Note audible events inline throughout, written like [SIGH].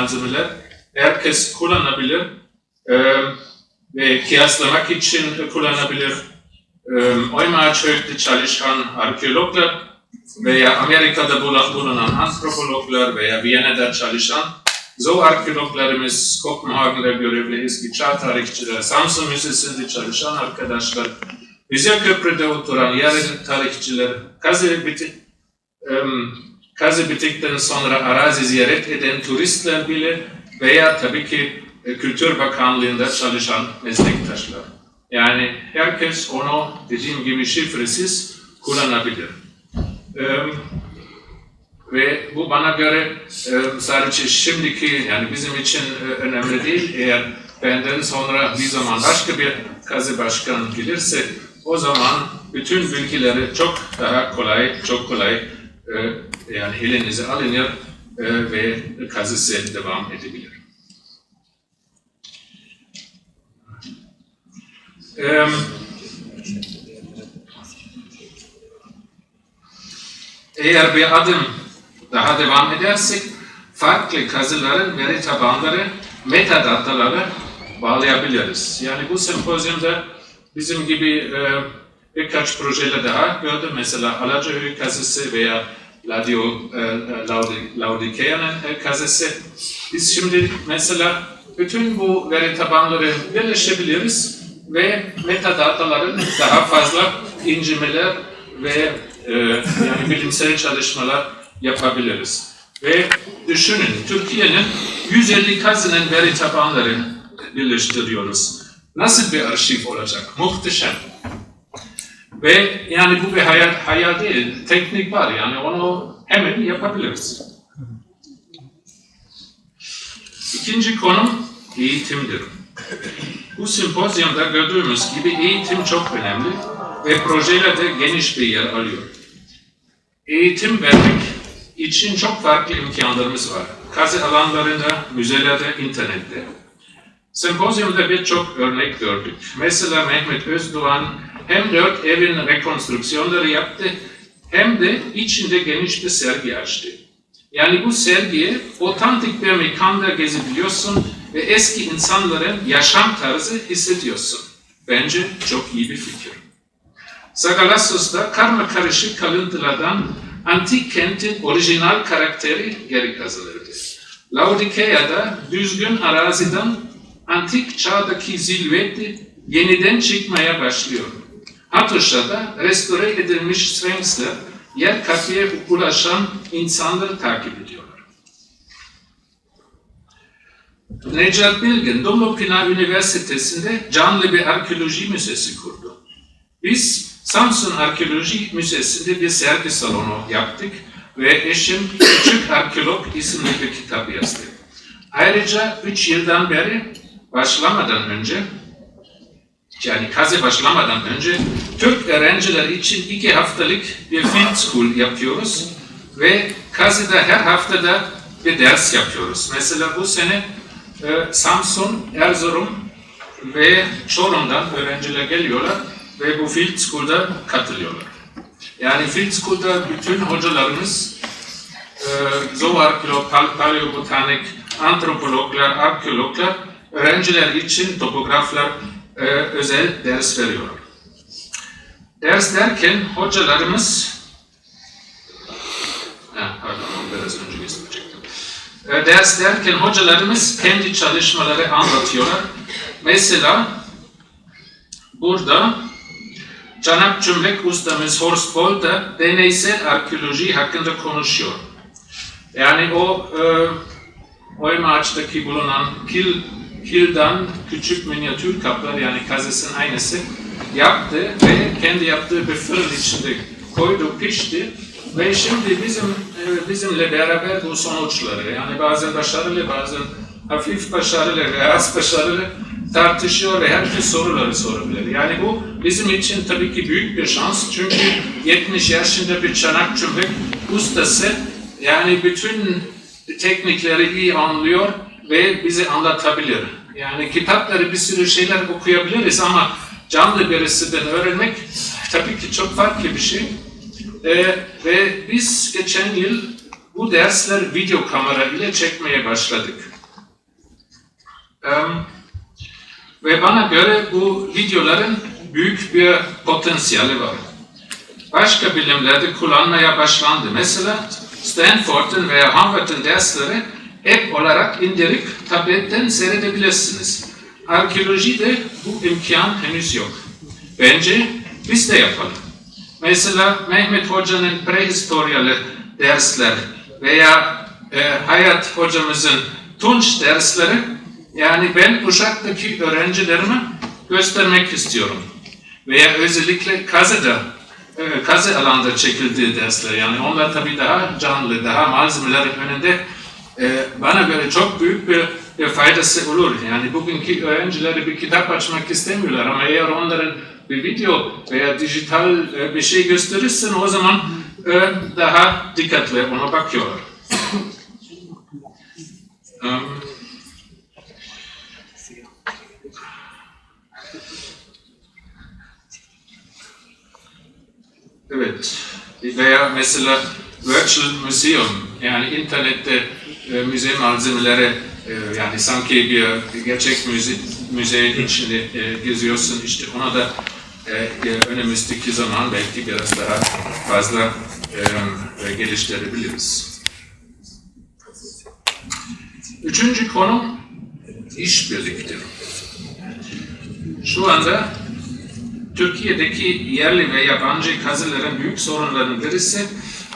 malzemeler herkes kullanabilir e, ve kıyaslamak için kullanabilir. E, Oymaçöy'de çalışan arkeologlar veya Amerika'da bulunan antropologlar veya Viyana'da çalışan Zoo arkeologlarımız, Kopenhagen'da görevli eski çağ tarihçiler, Samsun Müzesi'nde çalışan arkadaşlar, Rize Köprü'de oturan yerel tarihçiler, kazı, biti, em, kazı bittikten sonra arazi ziyaret eden turistler bile veya tabii ki e, Kültür Bakanlığı'nda çalışan meslektaşlar. Yani herkes onu dediğim gibi şifresiz kullanabilir. Em, ve bu bana göre e, sadece şimdiki yani bizim için e, önemli değil. Eğer benden sonra bir zaman başka bir kazı başkan gelirse o zaman bütün bilgileri çok daha kolay, çok kolay e, yani elinize alınır e, ve kazısı devam edebilir. Eğer bir adım daha devam edersek farklı kazıların veri tabanları metadataları bağlayabiliriz. Yani bu sempozyumda bizim gibi e, birkaç projeler daha gördüm. Mesela Alacahoy kazısı veya Ladio, e, Laudi, Laudikea'nın e, kazısı. Biz şimdi mesela bütün bu veri tabanları birleşebiliriz ve metadataların daha fazla incelemeler ve e, yani bilimsel çalışmalar yapabiliriz. Ve düşünün Türkiye'nin 150 kazının veri tabanları birleştiriyoruz. Nasıl bir arşiv olacak? Muhteşem. Ve yani bu bir hayal, hayal değil, teknik var yani onu hemen yapabiliriz. İkinci konum eğitimdir. Bu sempozyumda gördüğümüz gibi eğitim çok önemli ve projelerde geniş bir yer alıyor. Eğitim vermek için çok farklı imkanlarımız var. Kazı alanlarında, müzelerde, internette. Sempozyumda birçok örnek gördük. Mesela Mehmet Özdoğan hem dört evin rekonstrüksiyonları yaptı hem de içinde geniş bir sergi açtı. Yani bu sergiye otantik bir mekanda gezebiliyorsun ve eski insanların yaşam tarzı hissediyorsun. Bence çok iyi bir fikir. Sagalassos'ta karma karışık kalıntılardan antik kentin orijinal karakteri geri kazanırdı. Laodikea'da düzgün araziden antik çağdaki zilveti yeniden çıkmaya başlıyor. Hatoşa'da restore edilmiş Sphinx'ler yer kafeye ulaşan insanları takip ediyorlar. Necat Bilgin, Dumlupınar Üniversitesi'nde canlı bir arkeoloji müzesi kurdu. Biz Samsun Arkeoloji Müzesi'nde bir sergi salonu yaptık ve eşim Küçük Arkeolog isimli bir kitap yazdı. Ayrıca 3 yıldan beri başlamadan önce yani kazı başlamadan önce Türk öğrenciler için iki haftalık bir field school yapıyoruz ve kazıda her haftada bir ders yapıyoruz. Mesela bu sene e, Samsun, Erzurum ve Çorum'dan öğrenciler geliyorlar ve bu field school'da katılıyorlar. Yani field school'da bütün hocalarımız e, zooarkeolog, pal- paleobotanik, antropologlar, arkeologlar öğrenciler için topograflar e, özel ders veriyorlar. Ders derken hocalarımız Ha, pardon, biraz önce gösterecektim. E, ders derken hocalarımız kendi çalışmaları anlatıyorlar. Mesela burada Canak Cümlek ustamız Horst Boll da deneysel arkeoloji hakkında konuşuyor. Yani o e, Oyma ağaçtaki bulunan kil, kildan küçük minyatür kaplar yani kazısın aynısı yaptı ve kendi yaptığı bir fırın içinde koydu, pişti ve şimdi bizim e, bizimle beraber bu sonuçları yani bazen başarılı bazen hafif başarılı ve az başarılı tartışıyor ve herkes soruları sorabilir. Yani bu bizim için tabii ki büyük bir şans çünkü 70 yaşında bir çanak cümbek ustası yani bütün teknikleri iyi anlıyor ve bize anlatabilir. Yani kitapları bir sürü şeyler okuyabiliriz ama canlı birisinden öğrenmek tabii ki çok farklı bir şey. Ee, ve biz geçen yıl bu dersler video kamera ile çekmeye başladık. Em, ve bana göre bu videoların büyük bir potansiyeli var. Başka bilimlerde kullanmaya başlandı. Mesela Stanford'un veya Harvard'ın dersleri app olarak indirip tabletten seyredebilirsiniz. Arkeolojide bu imkan henüz yok. Bence biz de yapalım. Mesela Mehmet Hoca'nın prehistoryalı dersler veya e, Hayat Hocamızın Tunç dersleri yani ben Uşak'taki öğrencilerime göstermek istiyorum. Veya özellikle Kazı'da, e, Kazı alanda çekildiği dersler yani onlar tabii daha canlı, daha malzemelerin önünde bana göre çok büyük bir, faydası olur. Yani bugünkü öğrencileri bir kitap açmak istemiyorlar ama eğer onların bir video veya dijital e, bir şey gösterirsen o zaman e, daha dikkatli ona bakıyorlar. Evet. Veya mesela Virtual Museum yani internette müze malzemeleri e, yani sanki bir gerçek müze, müzenin içinde geziyorsun işte ona da e, e, önümüzdeki zaman belki biraz daha fazla geliştirebiliriz. Üçüncü konu işbirliktir. Şu anda Türkiye'deki yerli ve yabancı kazıların büyük sorunlarının birisi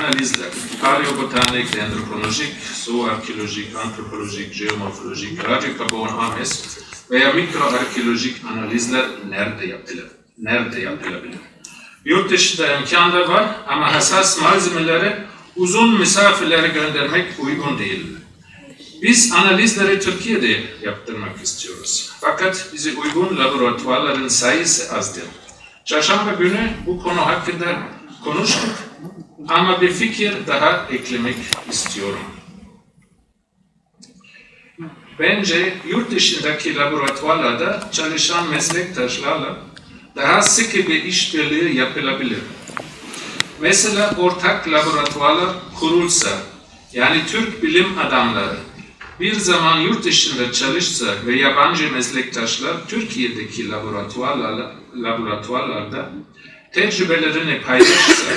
analizler. Paleobotanik, dendrolojik, zooarkeolojik, antropolojik, jeomorfolojik, radyokarbon AMS veya mikroarkeolojik analizler nerede yapılır? Nerede yapılabilir? Yurt dışında imkan da var ama hassas malzemeleri uzun mesafelere göndermek uygun değil. Biz analizleri Türkiye'de yaptırmak istiyoruz. Fakat bize uygun laboratuvarların sayısı azdır. Çarşamba günü bu konu hakkında konuştuk ama bir fikir daha eklemek istiyorum. Bence yurt dışındaki laboratuvarlarda çalışan meslektaşlarla daha sıkı bir işbirliği yapılabilir. Mesela ortak laboratuvarlar kurulsa, yani Türk bilim adamları bir zaman yurt dışında çalışsa ve yabancı meslektaşlar Türkiye'deki laboratuvarlarla, laboratuvarlarda tecrübelerini paylaşsa,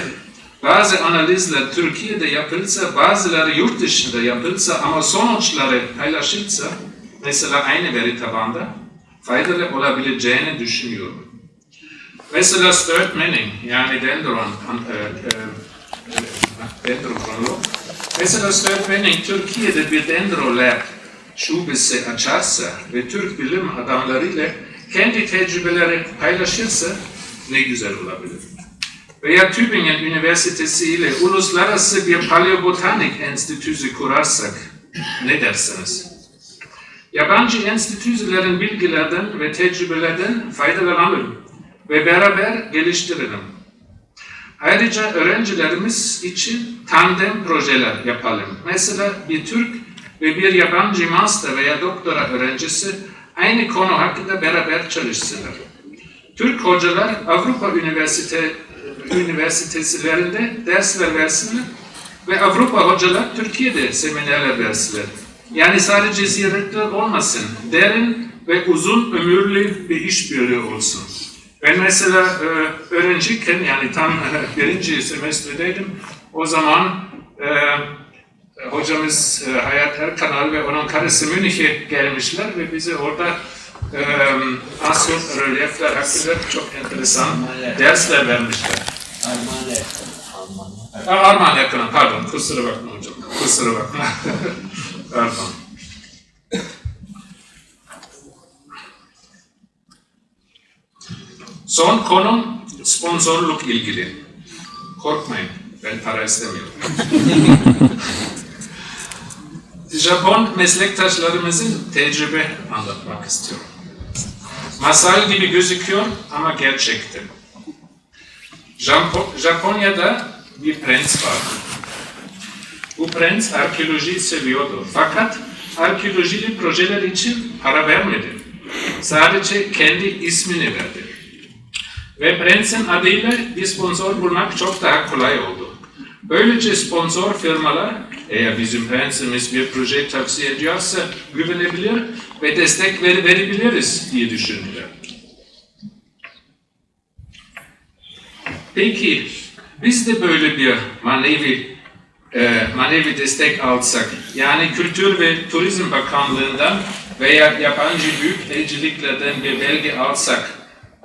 bazı analizler Türkiye'de yapılsa, bazıları yurt dışında yapılsa ama sonuçları paylaşılsa, mesela aynı veri tabanda faydalı olabileceğini düşünüyorum. Mesela Stuart Manning, yani dendron, e, e, dendrokolog, Mesela Stuart Manning Türkiye'de bir dendrolab şubesi açarsa ve Türk bilim adamlarıyla kendi tecrübeleri paylaşırsa ne güzel olabilir. Veya Tübingen Üniversitesi ile uluslararası bir paleobotanik enstitüsü kurarsak ne dersiniz? Yabancı enstitülerin bilgilerden ve tecrübelerden faydalanalım ve beraber geliştirelim. Ayrıca öğrencilerimiz için tandem projeler yapalım. Mesela bir Türk ve bir yabancı master veya doktora öğrencisi aynı konu hakkında beraber çalışsınlar. Türk hocalar Avrupa Üniversite, üniversitelerinde dersler versinler ve Avrupa hocalar Türkiye'de seminerler versinler. Yani sadece ziyaretler olmasın, derin ve uzun ömürlü bir işbirliği olsun. Ben mesela e, öğrenciyken yani tam e, birinci semestredeydim. O zaman e, hocamız Hayat Erkanal ve onun karısı Münih'e gelmişler ve bize orada asıl rölyefler hakkında çok enteresan dersler vermişler. Almanya. Ha, Arman yakını, pardon, kusura bakma hocam, kusura bakma. [LAUGHS] pardon. Son konum sponsorluk ilgili. Korkmayın, ben para istemiyorum. [LAUGHS] Japon meslektaşlarımızın tecrübe anlatmak istiyorum. Masal gibi gözüküyor ama gerçektir. Japo- Japonya'da bir prens var. Bu prens arkeolojiyi seviyordu. Fakat arkeolojili projeler için para vermedi. Sadece kendi ismini verdi. Ve prensin adıyla bir sponsor bulmak çok daha kolay oldu. Böylece sponsor firmalar eğer bizim prensimiz bir proje tavsiye ediyorsa güvenebilir ve destek ver, verebiliriz diye düşünüyorum. Peki biz de böyle bir manevi e, manevi destek alsak, yani Kültür ve Turizm Bakanlığı'ndan veya yabancı büyük elçiliklerden bir belge alsak,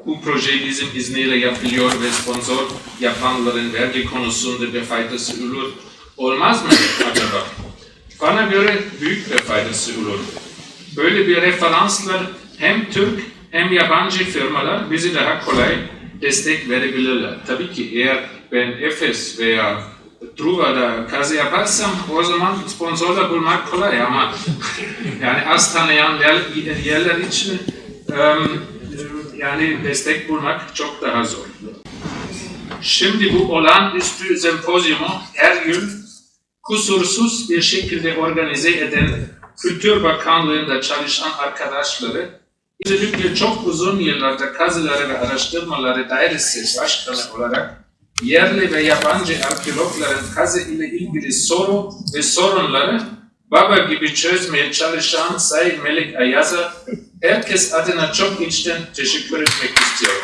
bu proje bizim izniyle yapılıyor ve sponsor yapanların vergi konusunda bir faydası olur. Olmaz mı acaba? Bana göre büyük bir faydası olur. Böyle bir referanslar hem Türk hem yabancı firmalar bizi daha kolay destek verebilirler. Tabii ki eğer ben Efes veya Truva'da kazı yaparsam o zaman sponsorla bulmak kolay ama [LAUGHS] yani az tanıyan yer- yerler için em, yani destek bulmak çok daha zor. Şimdi bu olağanüstü sempozyumu her yıl kusursuz bir şekilde organize eden Kültür Bakanlığı'nda çalışan arkadaşları özellikle çok uzun yıllarda kazıları ve araştırmaları dairesi başkanı olarak yerli ve yabancı arkeologların kazı ile ilgili soru ve sorunları baba gibi çözmeye çalışan Sayın Melik Ayaz'a herkes adına çok içten teşekkür etmek istiyorum.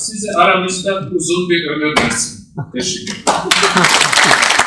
Size aramızda uzun bir ömür versin. Teşekkür ederim. [LAUGHS]